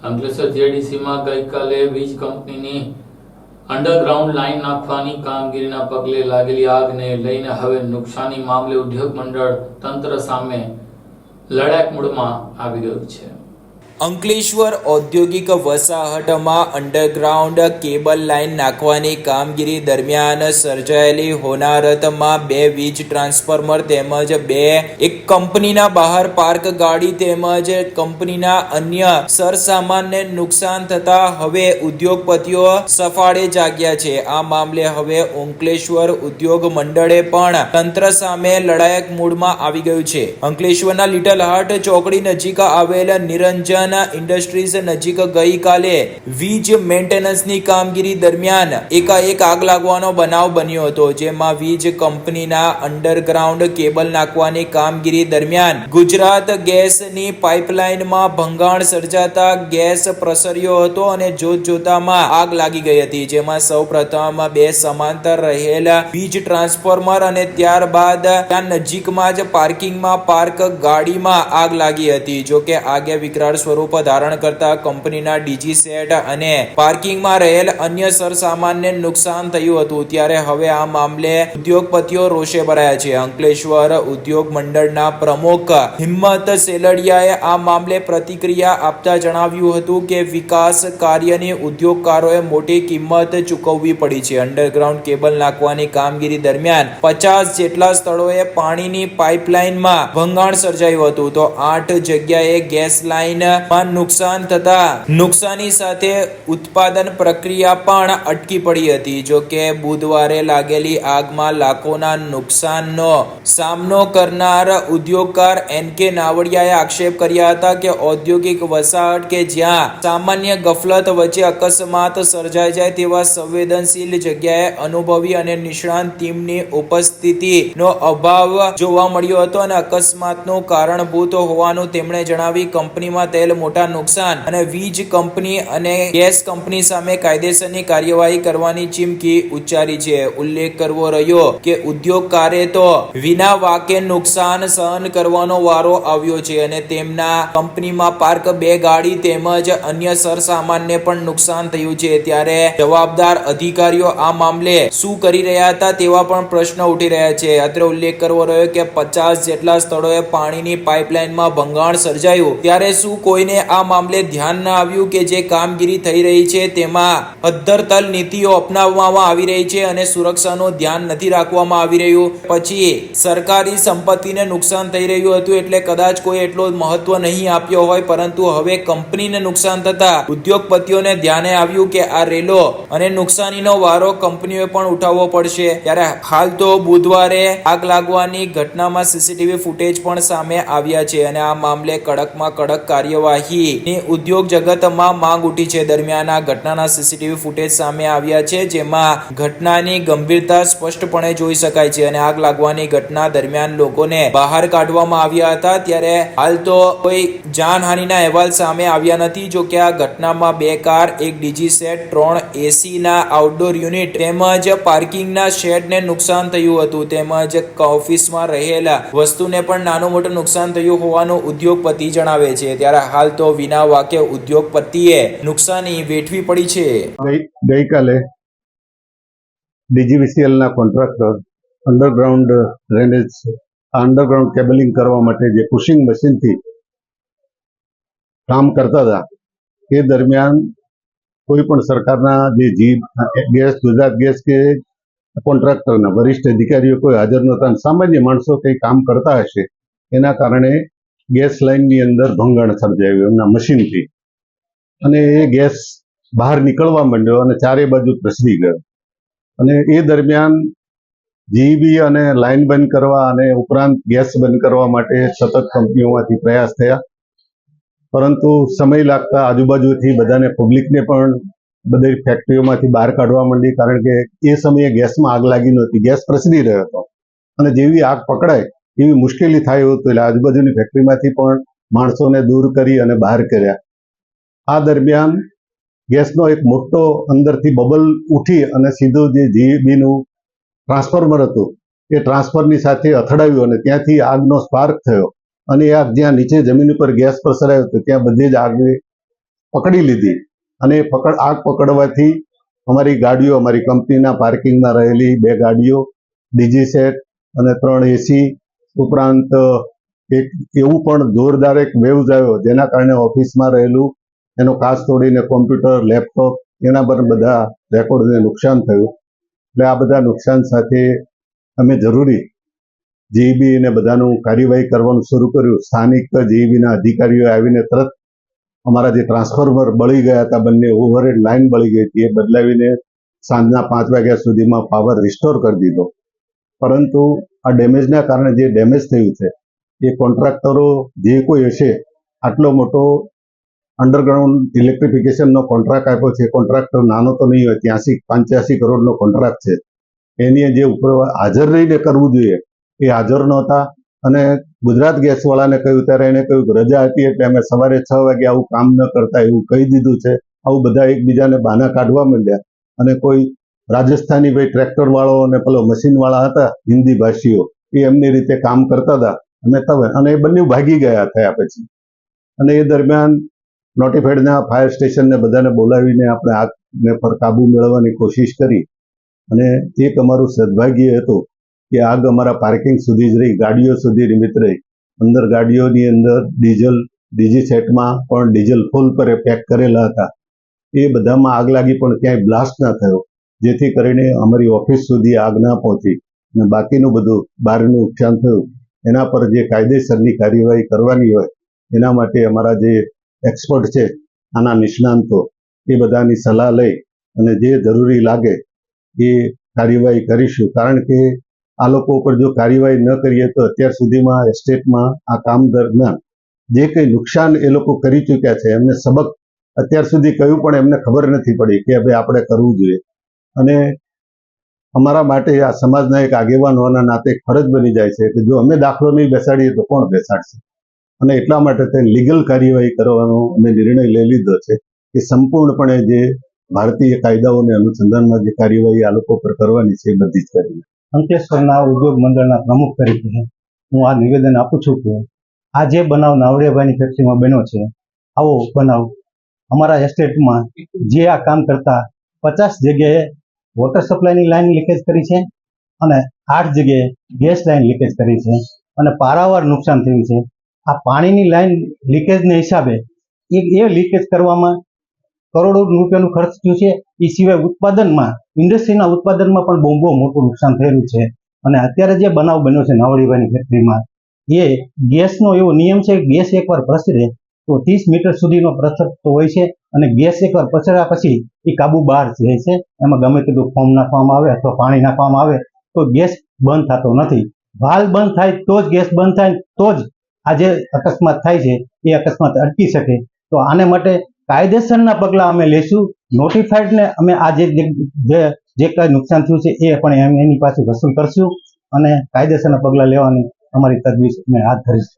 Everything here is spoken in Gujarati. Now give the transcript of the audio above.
અંકલેશ્વર જેડીસીમાં ગઈકાલે વીજ કંપનીની અંડરગ્રાઉન્ડ લાઇન નાખવાની કામગીરીના પગલે લાગેલી આગને લઈને હવે નુકસાની મામલે ઉદ્યોગ મંડળ તંત્ર સામે લડાક મૂડમાં આવી ગયું છે. અંકલેશ્વર ઔદ્યોગિક વસાહતમાં અંડરગ્રાઉન્ડ કેબલ લાઇન નાખવાની કામગીરી દરમિયાન સર્જાયેલી હોનારતમાં બે વીજ ટ્રાન્સફોર્મર તેમજ બે, એક કંપનીના બહાર પાર્ક ગાડી તેમજ કંપનીના અન્ય સરસામાનને નુકસાન થતા હવે ઉદ્યોગપતિઓ સફાળે જાગ્યા છે. આ મામલે હવે અંકલેશ્વર ઉદ્યોગ મંડળે પણ તંત્ર સામે લડાયક મૂડમાં આવી ગયું છે. અંકલેશ્વરના લિટલ હાર્ટ ચોકડી નજીક આવેલ નિરંજન ઇન્ડસ્ટ્રીઝ નજીક ગઈકાલે વીજ મેન્ટેનન્સની કામગીરી દરમિયાન એકાએક આગ લાગવાનો બનાવ બન્યો હતો, જેમાં વીજ કંપનીના અંડરગ્રાઉન્ડ કેબલ નાખવાની કામગીરી દરમિયાન ગુજરાત ગેસની પાઇપલાઇનમાં ભંગાણ સર્જાતા ગેસ પ્રસર્યો હતો અને જોત જોતામાં આગ લાગી ગઈ હતી, જેમાં સૌ પ્રથમ બે સમાંતર રહેલા વીજ ટ્રાન્સફોર્મર અને ત્યારબાદ ત્યાં નજીકમાં જ પાર્કિંગમાં પાર્ક ગાડીમાં આગ લાગી હતી, જોકે આગે વિકરાળ સ્વરૂપ ધારણ કરતા કંપનીના ડીજી સેટ અને પાર્કિંગમાં રહેલ અન્ય સરસામાનને નુકસાન થયું હતું. ત્યારે હવે આ મામલે ઉદ્યોગપતિઓ રોષે ભરાયા છે. અંકલેશ્વર ઉદ્યોગ મંડળના પ્રમુખ હિંમત સેલડિયાએ આ મામલે પ્રતિક્રિયા આપતા જણાવ્યું હતું કે વિકાસ કાર્યની ઉદ્યોગકારોએ મોટી કિંમત ચૂકવવી પડી છે. અંડરગ્રાઉન્ડ કેબલ નાખવાની કામગીરી દરમિયાન પચાસ જેટલા સ્થળોએ પાણીની પાઇપલાઇનમાં ભંગાણ સર્જાયું હતું. તો આઠ જગ્યાએ ગેસ લાઇનમાં નુકસાન થતા નુકસાની સાથે ઉત્પાદન પ્રક્રિયા પણ અટકી પડી હતી. જો કે બુધવારે લાગેલી આગમાં લાખોના નુકસાનનો સામનો કરનાર ઉદ્યોગકાર એન કે નાવડિયાએ આક્ષેપ કર્યા હતા કે ઔદ્યોગિક વસાહત કે જ્યાં સામાન્ય ગફલત વચ્ચે અકસ્માત સર્જાઈ જાય તેવા સંવેદનશીલ જગ્યાએ અનુભવી અને નિષ્ણાંત ટીમની ઉપસ્થિતિનો અભાવ જોવા મળ્યો હતો અને અકસ્માતનું કારણભૂત હોવાનું તેમણે જણાવી કંપનીમાં થયેલ મોટા નુકસાન અને વીજ કંપની અને ગેસ કંપની સામે કાયદેસરની કાર્યવાહી કરવાની ચીમકી ઉચ્ચારી છે. ઉલ્લેખ કરવો રહ્યો કે ઉદ્યોગકારે તો વિના વાકે નુકસાન સહન કરવાનો વારો આવ્યો છે અને તેમના કંપનીમાં પાર્ક બે ગાડી તેમજ અન્ય સરસામાનને પણ નુકસાન થયું છે. ત્યારે જવાબદાર અધિકારીઓ આ મામલે શું કરી રહ્યા હતા તેવા પણ પ્રશ્ન ઉઠી રહ્યા છે. અત્રે ઉલ્લેખ કરવો રહ્યો કે પચાસ જેટલા સ્થળોએ પાણીની પાઇપલાઇનમાં ભંગાણ સર્જાયું. ત્યારે શું કોઈને આ મામલે ધ્યાન ન આવ્યું કે જે કામગીરી થઈ રહી છે તેમાં અદ્ધરતલ નીતિઓ અપનાવવામાં આવી રહી છે અને સુરક્ષાનું ધ્યાન નથી રાખવામાં આવી રહ્યું. પછી સરકારી સંપત્તિને નુકસાન થઈ રહ્યું હતું એટલે કદાચ કોઈ એટલો મહત્વ નહીં આપ્યો હોય, પરંતુ હવે કંપનીને નુકસાન થતા ઉદ્યોગપતિઓને ધ્યાને આવ્યું કે આ રેલો અને નુકસાનીનો વારો કંપનીઓએ પણ ઉઠાવવો પડશે. ત્યારે હાલ તો બુધવારે આગ લાગવાની ઘટનામાં સીસીટીવી ફૂટેજ પણ સામે આવ્યા છે અને આ મામલે કડકમાં કડક કાર્યવાહીની ઉદ્યોગ જગતમાં માંગ ઉઠી છે. દરમિયાન આ ઘટનાના સીસીટીવી ફૂટેજ સામે આવ્યા છે, જેમાં ઘટનાની ગંભીરતા સ્પષ્ટપણે જોઈ શકાય છે અને આગ લાગવાની ઘટના દરમિયાન લોકોને બહાર કાઢવામાં આવ્યા હતા. ત્યારે હાલ તો કોઈ જાનહાનિના અહેવાલ સામે આવ્યા નથી. જો કે આ ઘટનામાં બે કાર, એક ડીજી સેટ, ત્રણ એસી ના આઉટડોર યુનિટ તેમજ પાર્કિંગના શેડને નુકસાન થયું હતું. તેમજ ઓફિસમાં રહેલા વસ્તુને પણ નાનું મોટું નુકસાન થયું હોવાનું ઉદ્યોગપતિ જણાવે છે. ત્યારે હાલ તો વિના વાકે ઉદ્યોગપતિએ નુકસાની વેઠવી પડી છે. ગઈ ગઈકાલે ડીજીવીસીએલના contractor underground drainage, underground cabling કરવા માટે જે પુશિંગ મશીનથી કામ કરતા હતા, એ દરમિયાન કોઈ પણ સરકારના જે જીભ ગેસ, ગુજરાત ગેસ કે કોન્ટ્રાક્ટરના વરિષ્ઠ અધિકારીઓ કોઈ હાજર નહોતા સામાન્ય માણસો કંઈ કામ કરતા હશે, એના કારણે ગેસ લાઇનની અંદર ભંગાણ સર્જાયું એમના મશીનથી. અને એ ગેસ બહાર નીકળવા માંડ્યો અને ચારે બાજુ પ્રસરી ગયો. અને એ દરમિયાન જીઈબી અને લાઇન બંધ કરવા અને ઉપરાંત ગેસ બંધ કરવા માટે સતત કંપનીઓમાંથી પ્રયાસ થયા. પરંતુ સમય લાગતા આજુબાજુથી બધાને પબ્લિકને પણ બધી ફેક્ટરીઓમાંથી બહાર કાઢવા માંડી, કારણ કે એ સમયે ગેસમાં આગ લાગી નહોતી. ગેસ પ્રસરી રહ્યો હતો. અને જેવી આગ પકડાય એવી મુશ્કેલી થાય હતું એટલે આજુબાજુની ફેક્ટરીમાંથી પણ માણસોને દૂર કરી અને બહાર કર્યા. આ દરમિયાન ગેસનો એક મોટો અંદરથી બબલ ઉઠી અને સીધો જે જીબીનું ટ્રાન્સફોર્મર હતું, એ ટ્રાન્સફરની સાથે અથડાવ્યું અને ત્યાંથી આગનો સ્પાર્ક થયો. અને એ આગ જ્યાં નીચે જમીન ઉપર ગેસ પ્રસરાયો હતો ત્યાં બધે જ આગને પકડી લીધી. અને પકડ, આગ પકડવાથી અમારી ગાડીઓ, અમારી કંપનીના પાર્કિંગમાં રહેલી બે ગાડીઓ, ડીજી સેટ અને ત્રણ એસી ઉપરાંત, એક એવું પણ જોરદાર એક વેવ્સ આવ્યો જેના કારણે ઓફિસમાં રહેલું, એનો કાચ તોડીને કોમ્પ્યુટર, લેપટોપ, એના પર બધા રેકોર્ડને નુકસાન થયું. એટલે આ બધા નુકસાન સાથે અમે જરૂરી જીઈબી ને બધાનું કાર્યવાહી કરવાનું શરૂ કર્યું. સ્થાનિક જીઈબીના અધિકારીઓ આવીને તરત અમારા જે ટ્રાન્સફોર્મર બળી ગયા હતા, બંને ઓવરહેડ લાઇન બળી ગઈ હતી, એ બદલાવીને સાંજના પાંચ વાગ્યા સુધીમાં પાવર રિસ્ટોર કરી દીધો. પરંતુ આ ડેમેજના કારણે જે ડેમેજ થયું છે, એ કોન્ટ્રાક્ટરો જે કોઈ હશે, આટલો મોટો અંડરગ્રાઉન્ડ ઇલેક્ટ્રિફિકેશનનો કોન્ટ્રાક્ટ આપ્યો છે, કોન્ટ્રાક્ટર નાનો તો નહીં હોય, ત્યાંસી, પંચ્યાસી કરોડનો કોન્ટ્રાક્ટ છે. એની જે ઉપર હાજર રહીને કરવું જોઈએ, એ હાજર નહોતા. અને ગુજરાત ગેસવાળાને કહ્યું, ત્યારે એને કહ્યું રજા હતી એટલે અમે સવારે છ વાગે આવું કામ ન કરતા એવું કહી દીધું છે. આવું બધા એકબીજાને બાના કાઢવા માંડ્યા. અને કોઈ રાજસ્થાની ભાઈ ટ્રેક્ટર વાળો અને પેલો મશીન વાળા હતા, હિન્દી ભાષીઓ, એ એમની રીતે કામ કરતા હતા. અમે તમે, અને એ બંને ભાગી ગયા થયા પછી. અને એ દરમિયાન નોટિફાઈડના ફાયર સ્ટેશનને બધાને બોલાવીને આપણે આગને પર કાબુ મેળવવાની કોશિશ કરી. અને એક અમારું સદભાગ્ય હતું કે આગ અમારા પાર્કિંગ સુધી જ રહી, ગાડીઓ સુધી નિમિત્ત રહી. અંદર ગાડીઓની અંદર ડીઝલ ડીજી સેટમાં પણ ડીઝલ ફૂલ પર પેક કરેલા હતા. એ બધામાં આગ લાગી પણ ક્યાંય બ્લાસ્ટ ના થયો. જેથી કરીને અમારી ઓફિસ સુધી આગ ના પહોંચી અને બાકીનું બધું બહારનું નુકસાન થયું. એના પર જે કાયદેસરની કાર્યવાહી કરવાની હોય, એના માટે અમારા જે એક્સપર્ટ છે, આના નિષ્ણાંતો, એ બધાની સલાહ લઈ અને જે જરૂરી લાગે એ કાર્યવાહી કરીશું. કારણ કે આ લોકો ઉપર જો કાર્યવાહી ન કરીએ તો અત્યાર સુધીમાં એસ્ટેટમાં આ કામ દરમિયાન જે કંઈ નુકસાન એ લોકો કરી ચૂક્યા છે, એમને સબક અત્યાર સુધી કયું પણ એમને ખબર નથી પડી કે ભાઈ આપણે કરવું જોઈએ. અને અમારા માટે આ સમાજના એક આગેવાન હોવાના નાતે ફરજ બની જાય છે કે જો અમે દાખલો નહીં બેસાડીએ તો કોણ બેસાડશે? અને એટલા માટે તે લીગલ કાર્યવાહી કરવાનો અમે નિર્ણય લઈ લીધો છે કે સંપૂર્ણપણે જે ભારતીય કાયદાઓને અનુસંધાનમાં જે કાર્યવાહી આ લોકો પર કરવાની છે એ બધી જ કરી. અંકલેશ્વરના ઉદ્યોગ મંડળના પ્રમુખ તરીકે હું આ નિવેદન આપું છું કે આ જે બનાવ નાવડિયાભાઈની ફેક્ટરીમાં બન્યો છે, આવો બનાવ અમારા એસ્ટેટમાં જે આ કામ કરતા પચાસ જગ્યાએ વોટર સપ્લાયની લાઈન લીકેજ કરી છે અને આઠ જગ્યાએ ગેસ લાઈન લીકેજ કરી છે અને પારાવાર નુકસાન થયું છે. આ પાણીની લાઈન લીકેજને હિસાબે એ એ લીકેજ કરવામાં કરોડો રૂપિયાનું ખર્ચ થયું છે. એ સિવાય ઉત્પાદનમાં ઇન્ડસ્ટ્રીના ઉત્પાદનમાં પણ બહુ બહુ મોટું નુકસાન થયેલું છે. અને અત્યારે જે બનાવ બન્યો છે નાવડીભાઈની ફેક્ટરીમાં એ ગેસનો એવો નિયમ છે ગેસ એકવાર પ્રસરે તો ત્રીસ મીટર સુધીનો પ્રસરતો હોય છે અને ગેસ એકવાર પછડ્યા પછી એ કાબુ બહાર જાય છે. એમાં ગમે તેટલું ફોર્મ નાખવામાં આવે અથવા પાણી નાખવામાં આવે તો ગેસ બંધ થતો નથી. વાલ બંધ થાય તો જ ગેસ બંધ થાય તો જ આ જે અકસ્માત થાય છે એ અકસ્માત અટકી શકે. તો આને માટે કાયદેસરના પગલાં અમે લેશું. નોટિફાઈડને અમે આ જે જે કાંઈ નુકસાન થયું છે એ પણ એની પાસે વસૂલ કરશું અને કાયદેસરના પગલાં લેવાની અમારી તજવીજ અમે હાથ ધરીશું.